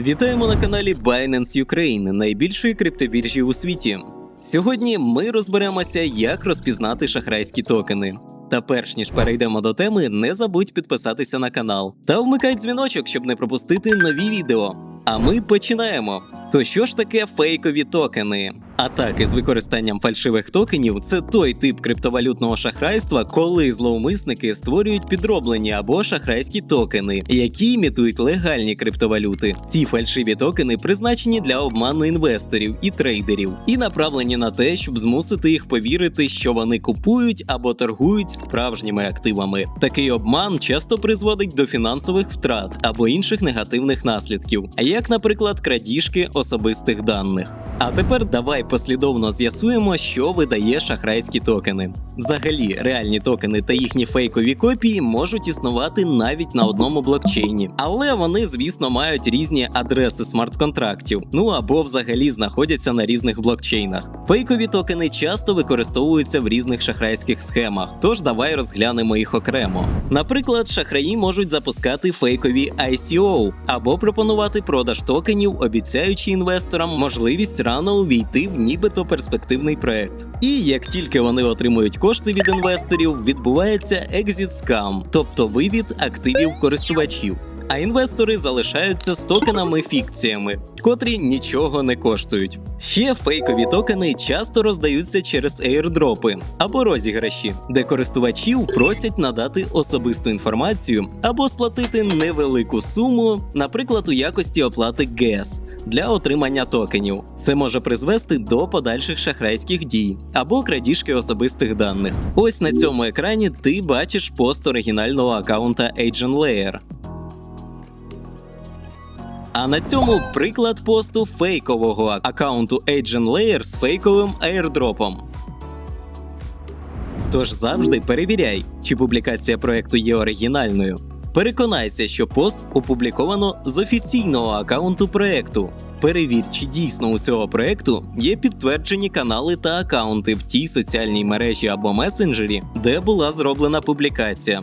Вітаємо на каналі Binance Ukraine, найбільшої криптобіржі у світі. Сьогодні ми розберемося, як розпізнати шахрайські токени. Та перш ніж перейдемо до теми, не забудь підписатися на канал та вмикай дзвіночок, щоб не пропустити нові відео. А ми починаємо. То що ж таке фейкові токени? Атаки з використанням фальшивих токенів це той тип криптовалютного шахрайства, коли зловмисники створюють підроблені або шахрайські токени, які імітують легальні криптовалюти. Ці фальшиві токени призначені для обману інвесторів і трейдерів, і направлені на те, щоб змусити їх повірити, що вони купують або торгують справжніми активами. Такий обман часто призводить до фінансових втрат або інших негативних наслідків, як, наприклад, крадіжки особистих даних. А тепер давай послідовно з'ясуємо, що видає шахрайські токени. Взагалі, реальні токени та їхні фейкові копії можуть існувати навіть на одному блокчейні, але вони, звісно, мають різні адреси смарт-контрактів, ну або взагалі знаходяться на різних блокчейнах. Фейкові токени часто використовуються в різних шахрайських схемах, тож давай розглянемо їх окремо. Наприклад, шахраї можуть запускати фейкові ICO або пропонувати продаж токенів, обіцяючи інвесторам можливість рано увійти в нібито перспективний проект. І як тільки вони отримують кошти від інвесторів, відбувається екзіт скам, тобто вивід активів користувачів. А інвестори залишаються з токенами фікціями, котрі нічого не коштують. Ще фейкові токени часто роздаються через ейрдропи або розіграші, де користувачів просять надати особисту інформацію або сплатити невелику суму, наприклад, у якості оплати ГЕС для отримання токенів. Це може призвести до подальших шахрайських дій або крадіжки особистих даних. Ось на цьому екрані ти бачиш пост оригінального аккаунта AgentLayer. А на цьому приклад посту фейкового аккаунту AgentLayer з фейковим аірдропом. Тож завжди перевіряй, чи публікація проекту є оригінальною. Переконайся, що пост опубліковано з офіційного аккаунту проекту. Перевір, чи дійсно у цього проекту є підтверджені канали та аккаунти в тій соціальній мережі або месенджері, де була зроблена публікація.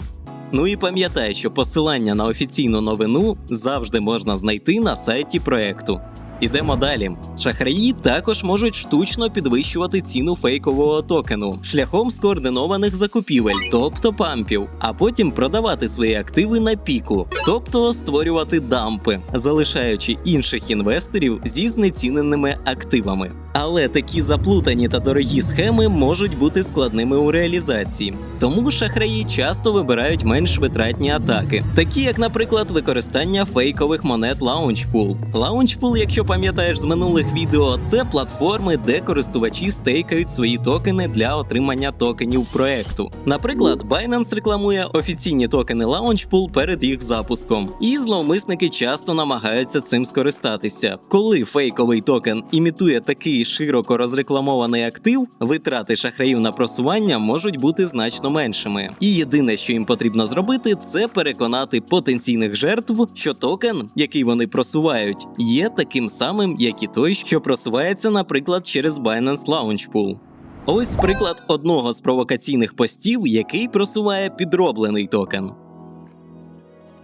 Ну і пам'ятай, що посилання на офіційну новину завжди можна знайти на сайті проекту. Ідемо далі. Шахраї також можуть штучно підвищувати ціну фейкового токену шляхом скоординованих закупівель, тобто пампів, а потім продавати свої активи на піку, тобто створювати дампи, залишаючи інших інвесторів зі знеціненими активами. Але такі заплутані та дорогі схеми можуть бути складними у реалізації. Тому шахраї часто вибирають менш витратні атаки, такі як, наприклад, використання фейкових монет Launchpool. Launchpool, якщо пам'ятаєш з минулих відео, це платформи, де користувачі стейкають свої токени для отримання токенів проекту. Наприклад, Binance рекламує офіційні токени Launchpool перед їх запуском, і зловмисники часто намагаються цим скористатися. Коли фейковий токен імітує такий широко розрекламований актив, витрати шахраїв на просування можуть бути значно меншими. І єдине, що їм потрібно зробити, це переконати потенційних жертв, що токен, який вони просувають, є таким самим, як і той, що просувається, наприклад, через Binance Launchpool. Ось приклад одного з провокаційних постів, який просуває підроблений токен.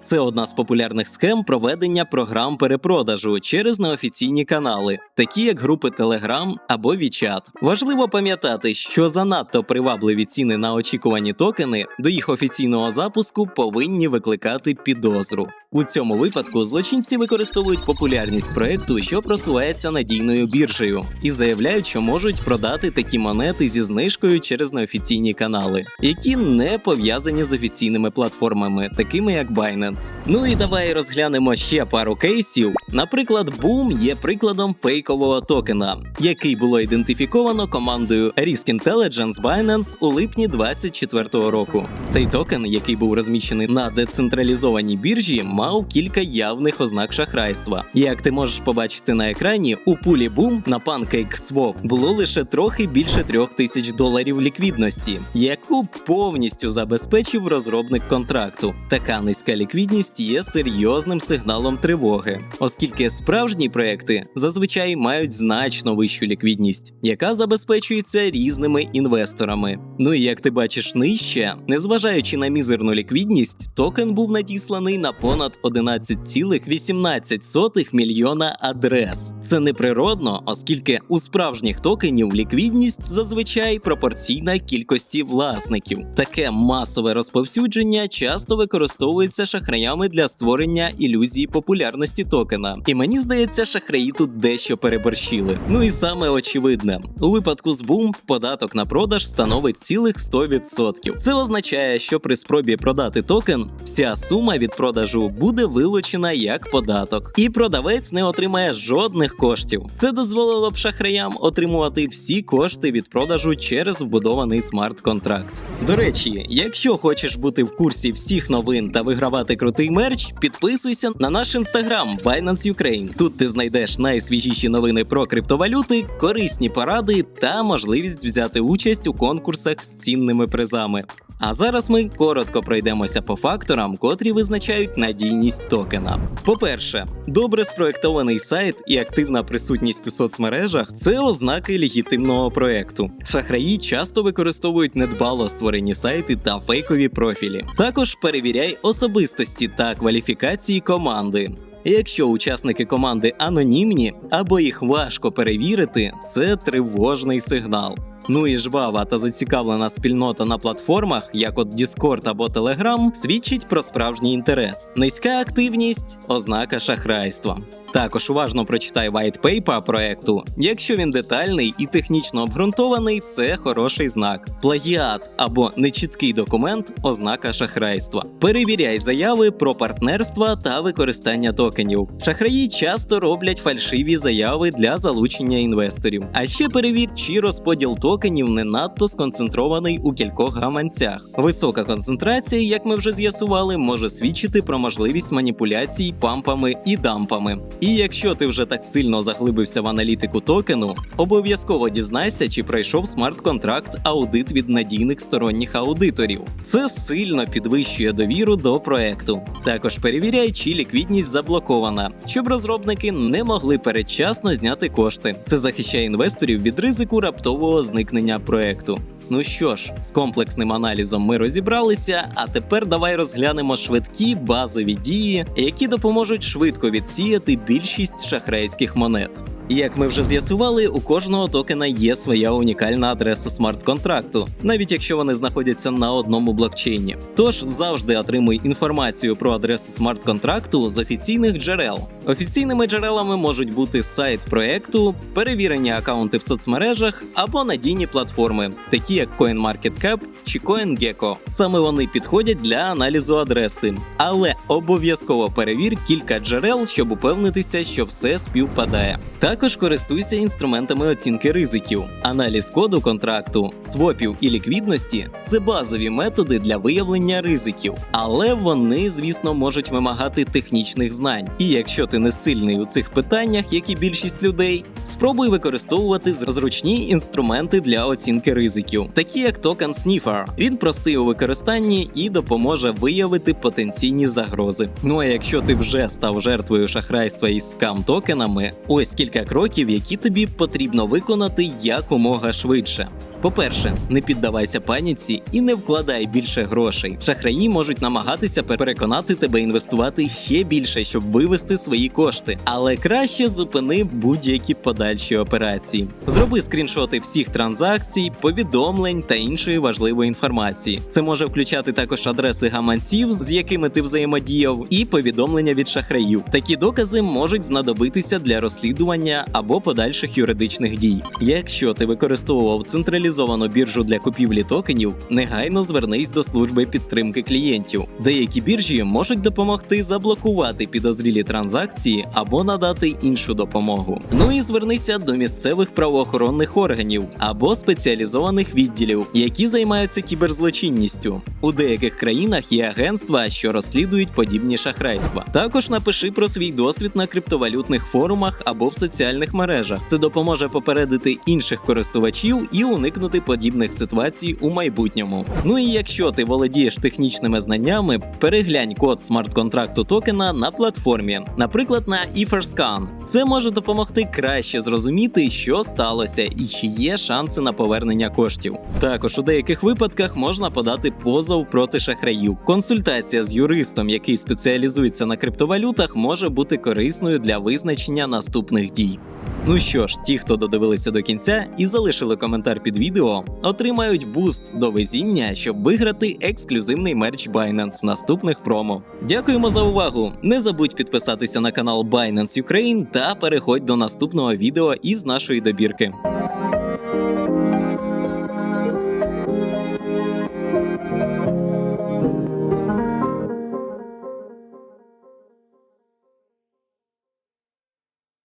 Це одна з популярних схем проведення програм перепродажу через неофіційні канали, такі як групи Telegram або WeChat. Важливо пам'ятати, що занадто привабливі ціни на очікувані токени до їх офіційного запуску повинні викликати підозру. У цьому випадку злочинці використовують популярність проекту, що просувається надійною біржею, і заявляють, що можуть продати такі монети зі знижкою через неофіційні канали, які не пов'язані з офіційними платформами, такими як Binance. Ну і давай розглянемо ще пару кейсів. Наприклад, Boom є прикладом фейкового токена, який було ідентифіковано командою Risk Intelligence Binance у липні 2024 року. Цей токен, який був розміщений на децентралізованій біржі, мав кілька явних ознак шахрайства. Як ти можеш побачити на екрані, у пулі Boom на PancakeSwap було лише трохи більше трьох тисяч доларів ліквідності, яку повністю забезпечив розробник контракту. Така низька ліквідність є серйозним сигналом тривоги, оскільки справжні проекти зазвичай мають значно вищу ліквідність, яка забезпечується різними інвесторами. Ну і як ти бачиш нижче, незважаючи на мізерну ліквідність, токен був надісланий на понад понад 11,18 мільйона адрес. Це неприродно, оскільки у справжніх токенів ліквідність зазвичай пропорційна кількості власників. Таке масове розповсюдження часто використовується шахраями для створення ілюзії популярності токена. І мені здається, шахраї тут дещо переборщили. Ну і саме очевидне, у випадку з Boom податок на продаж становить цілих 100%. Це означає, що при спробі продати токен вся сума від продажу буде вилучена як податок, і продавець не отримає жодних коштів. Це дозволило б шахраям отримувати всі кошти від продажу через вбудований смарт-контракт. До речі, якщо хочеш бути в курсі всіх новин та вигравати крутий мерч, підписуйся на наш інстаграм Binance Ukraine. Тут ти знайдеш найсвіжіші новини про криптовалюти, корисні поради та можливість взяти участь у конкурсах з цінними призами. А зараз ми коротко пройдемося по факторам, котрі визначають надійність токена. По-перше, добре спроектований сайт і активна присутність у соцмережах це ознаки легітимного проекту. Шахраї часто використовують недбало створені сайти та фейкові профілі. Також перевіряй особистості та кваліфікації команди. Якщо учасники команди анонімні або їх важко перевірити, це тривожний сигнал. Ну і жвава та зацікавлена спільнота на платформах, як от Discord або Telegram, свідчить про справжній інтерес. Низька активність ознака шахрайства. Також уважно прочитай white paper проекту. Якщо він детальний і технічно обґрунтований, це хороший знак. Плагіат або нечіткий документ ознака шахрайства. Перевіряй заяви про партнерства та використання токенів. Шахраї часто роблять фальшиві заяви для залучення інвесторів. А ще перевір, чи розподіл токенів не надто сконцентрований у кількох гаманцях. Висока концентрація, як ми вже з'ясували, може свідчити про можливість маніпуляцій пампами і дампами. І якщо ти вже так сильно заглибився в аналітику токену, обов'язково дізнайся, чи пройшов смарт-контракт аудит від надійних сторонніх аудиторів. Це сильно підвищує довіру до проекту. Також перевіряй, чи ліквідність заблокована, щоб розробники не могли передчасно зняти кошти. Це захищає інвесторів від ризику раптового зникнення проекту. Ну що ж, з комплексним аналізом ми розібралися, а тепер давай розглянемо швидкі базові дії, які допоможуть швидко відсіяти більшість шахрайських монет. Як ми вже з'ясували, у кожного токена є своя унікальна адреса смарт-контракту, навіть якщо вони знаходяться на одному блокчейні. Тож завжди отримуй інформацію про адресу смарт-контракту з офіційних джерел. Офіційними джерелами можуть бути сайт проекту, перевірені акаунти в соцмережах або надійні платформи, такі як CoinMarketCap чи CoinGecko. Саме вони підходять для аналізу адреси, але обов'язково перевір кілька джерел, щоб упевнитися, що все співпадає. Також користуйся інструментами оцінки ризиків. Аналіз коду контракту, свопів і ліквідності це базові методи для виявлення ризиків, але вони, звісно, можуть вимагати технічних знань. І якщо ти не сильний у цих питаннях, як і більшість людей, спробуй використовувати зручні інструменти для оцінки ризиків, такі як токен Sniffer. Він простий у використанні і допоможе виявити потенційні загрози. Ну а якщо ти вже став жертвою шахрайства із скам токенами, ось кілька кроків, які тобі потрібно виконати якомога швидше. По-перше, не піддавайся паніці і не вкладай більше грошей. Шахраї можуть намагатися переконати тебе інвестувати ще більше, щоб вивести свої кошти. Але краще зупини будь-які подальші операції. Зроби скріншоти всіх транзакцій, повідомлень та іншої важливої інформації. Це може включати також адреси гаманців, з якими ти взаємодіяв, і повідомлення від шахраїв. Такі докази можуть знадобитися для розслідування або подальших юридичних дій. Якщо ти використовував централізовану централізовану біржу для купівлі токенів, негайно звернись до служби підтримки клієнтів. Деякі біржі можуть допомогти заблокувати підозрілі транзакції або надати іншу допомогу. Ну і звернися до місцевих правоохоронних органів або спеціалізованих відділів, які займаються кіберзлочинністю. У деяких країнах є агентства, що розслідують подібні шахрайства. Також напиши про свій досвід на криптовалютних форумах або в соціальних мережах. Це допоможе попередити інших користувачів і уникнути уникнути подібних ситуацій у майбутньому. Ну і якщо ти володієш технічними знаннями, переглянь код смарт-контракту токена на платформі, наприклад, на Etherscan. Це може допомогти краще зрозуміти, що сталося і чи є шанси на повернення коштів. Також у деяких випадках можна подати позов проти шахраїв. Консультація з юристом, який спеціалізується на криптовалютах, може бути корисною для визначення наступних дій. Ну що ж, ті, хто додивилися до кінця і залишили коментар під відео, отримають буст до везіння, щоб виграти ексклюзивний мерч Binance в наступних промо. Дякуємо за увагу! Не забудь підписатися на канал Binance Ukraine та переходь до наступного відео із нашої добірки.